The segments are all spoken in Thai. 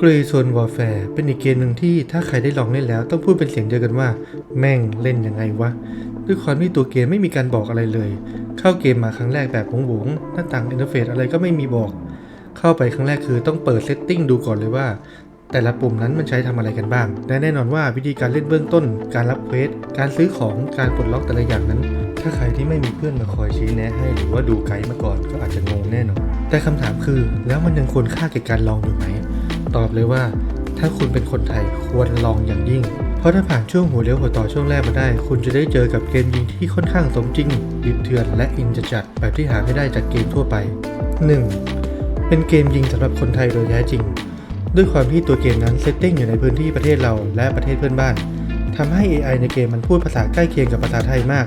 กรีโซนวอร์แฟร์เป็นอีกเกมหนึ่งที่ถ้าใครได้ลองเล่นแล้ว ต้องพูดเป็นเสียงเดียวกันว่า แม่งเล่นยังไงวะ ด้วยความที่ตัวเกมไม่มีการบอกอะไรเลย เข้าเกมมาครั้งแรกแบบหวงๆหน้าต่างอินเทอร์เฟซอะไรก็ไม่มีบอก เข้าไปครั้งแรกคือต้องเปิดเซตติ้งดูก่อนเลยว่า แต่ละปุ่มนั้นมันใช้ทำอะไรกันบ้าง และแน่นอนว่าวิธีการเล่นเบื้องต้น การรับเควสการซื้อของการปลดล็อกแต่ละอย่างนั้น ถ้าใครที่ไม่มีเพื่อนมาคอยชี้แนะให้หรือว่าดูไกด์มาก่อนก็อาจจะงงแน่นอนแต่คำถามคือ แล้วมันยังควรค่าแก่การลองอยู่ไหม ตอบเลยว่า ถ้าคุณเป็นคนไทยควรลองอย่างยิ่ง เพราะถ้าผ่านช่วงหัวเลี้ยวหัวต่อช่วงแรกมาได้ คุณจะได้เจอกับเกมยิงที่ค่อนข้างสมจริงดิบเถื่อนและอินจะจัดแบบที่หาไม่ได้จากเกมทั่วไป 1. เป็นเกมยิงสำหรับคนไทยโดยแท้จริง ด้วยความที่ตัวเกมนั้นเซตติ้งอยู่ในพื้นที่ประเทศเราและประเทศเพื่อนบ้านทำให้ AI ในเกมมันพูดภาษาใกล้เคียงกับภาษาไทยมาก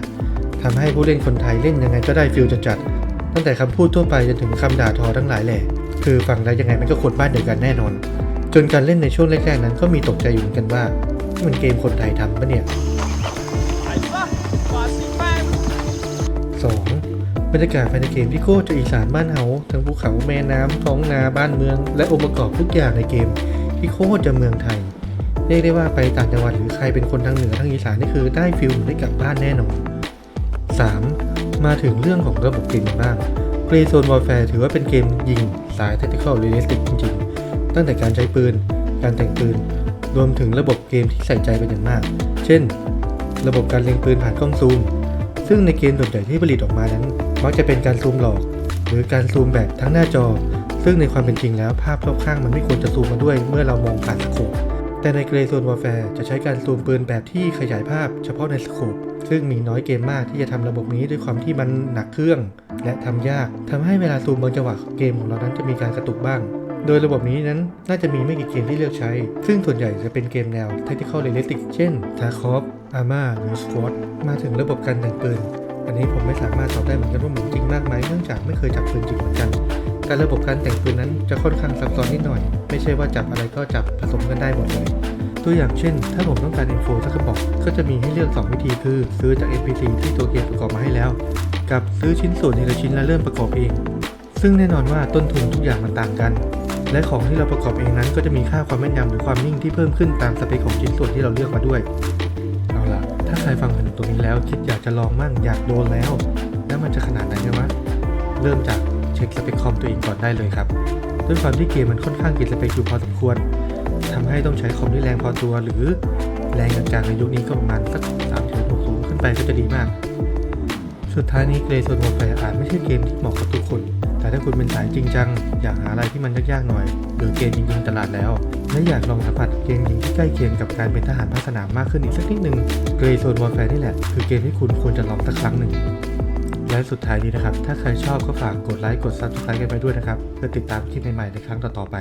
ทำให้ผู้เล่นคนไทยเล่นยังไงก็ได้ฟิลจะจัดๆ ตั้งแต่คำพูดทั่วไปจนถึงคำด่าทอทั้งหลายแหละ คือฟังแล้วยังไงมันก็คนบ้านเดียวกันแน่นอน จนการเล่นในช่วงแรกๆนั้นก็มีตกใจอยู่เหมือนกันว่านี่มันเกมคนไทยทำปะเนี่ยสิแม่ง 2. บรรยากาศภายในเกมที่โคตรจะอีสานบ้านเฮาทั้งภูเขาแม่น้ำท้องนาบ้านเมือง และองค์ประกอบทุกอย่างในเกม ที่โคตรจะเมืองไทยเรียกได้ว่าไปต่างจังหวัดหรือใครเป็นคนทางเหนือทางอีสานนี่คือได้ฟิลได้กลับบ้านแน่นอน 3. มาถึงเรื่องของระบบเกมบ้าง g r e y Zone Warfare ถือว่าเป็นเกมยิงสาย Tactical Realistic จริงๆ ตั้งแต่การใช้ปืน การแต่งปืน รวมถึงระบบเกมที่ใส่ใจเป็นอย่างมาก เช่น ระบบการเล็งปืนผ่านกล้องซูม ซึ่งในเกมส่วนใหญ่ที่ผลิตออกมานั้น มักจะเป็นการซูมหลอก หรือการซูมแบบทั้งหน้าจอ ซึ่งในความเป็นจริงแล้วภาพรอบข้างมันไม่ควรจะซูมมาด้วยเมื่อเรามองผ่านสโคปแต่ในเกรโซนวอร์แฟร์จะใช้การซูมปืนแบบที่ขยายภาพเฉพาะในสโคป ซึ่งมีน้อยเกมมากที่จะทำระบบนี้ด้วยความที่มันหนักเครื่อง และทำยากทำให้เวลาซูมบางจังหวะเกมของเรานั้นจะมีการกระตุกบ้าง โดยระบบนี้นั้นน่าจะมีไม่กี่เกมที่เลือกใช้ ซึ่งส่วนใหญ่จะเป็นเกมแนว Tactical Realistic เช่น Tarkov, Arma หรือ Squad มาถึงระบบการแต่งปืน อันนี้ผมไม่สามารถตอบได้เหมือนกันว่าเหมือนจริงมากไหมเนื่องจากไม่เคยจับปืนจริงเหมือนกันแต่ระบบการแต่งปืนนั้นจะค่อนข้างซับซ้อนนิดหน่อย ไม่ใช่ว่าจับอะไรก็จับผสมกันได้หมดเลย ตัวอย่างเช่น ถ้าผมต้องการ info สักกระบอก ก็จะมีให้เลือก 2 วิธีคือ ซื้อจาก NPC ที่ตัวเกมประกอบมาให้แล้ว กับซื้อชิ้นส่วนทีละชิ้นแล้วเริ่มประกอบเอง ซึ่งแน่นอนว่าต้นทุนทุกอย่างมันต่างกัน และของที่เราประกอบเองนั้นก็จะมีค่าความแม่นยำหรือความนิ่งที่เพิ่มขึ้นตามสเปคของชิ้นส่วนที่เราเลือกมาด้วย เอาล่ะ ถ้าใครฟังถึงตรงนี้แล้วคิดอยากจะลองมั่งอยากโดนแล้ว แล้วมันจะขนาดไหนกันวะเริ่มจากเช็คสเปคคอมตัวเองก่อนได้เลยครับด้วยความที่เกมมันค่อนข้างกินสเปคอยู่พอสมควร ทำให้ต้องใช้คอมที่แรงพอตัว หรือแรงกลางๆในยุคนี้ก็ประมาณสัก3 6 0ขึ้นไปก็จะดีมาก สุดท้ายนี้เกรย์โซนวอร์แฟร์อาจไม่ใช่เกมที่เหมาะกับทุกคน แต่ถ้าคุณเป็นสายจริงจัง อยากหาอะไรที่มันยากๆหน่อย หรือเกมยิงๆตลาดแล้ว และอยากลองสัมผัสเกมยิงที่ใกล้เคียงกับการเป็นทหารภาคสนามมากขึ้นอีกสักนิดนึงเกรย์โซนวอรแฟร์นี่แหละคือเกมที่คุณควรจะลองสักครั้งหนึ่งและสุดท้ายนี้นะครับ ถ้าใครชอบก็ฝากกดไลค์ กด Subscribe กันไปด้วยนะครับ เพื่อติดตามคลิปใหม่ๆในครั้งต่อๆไป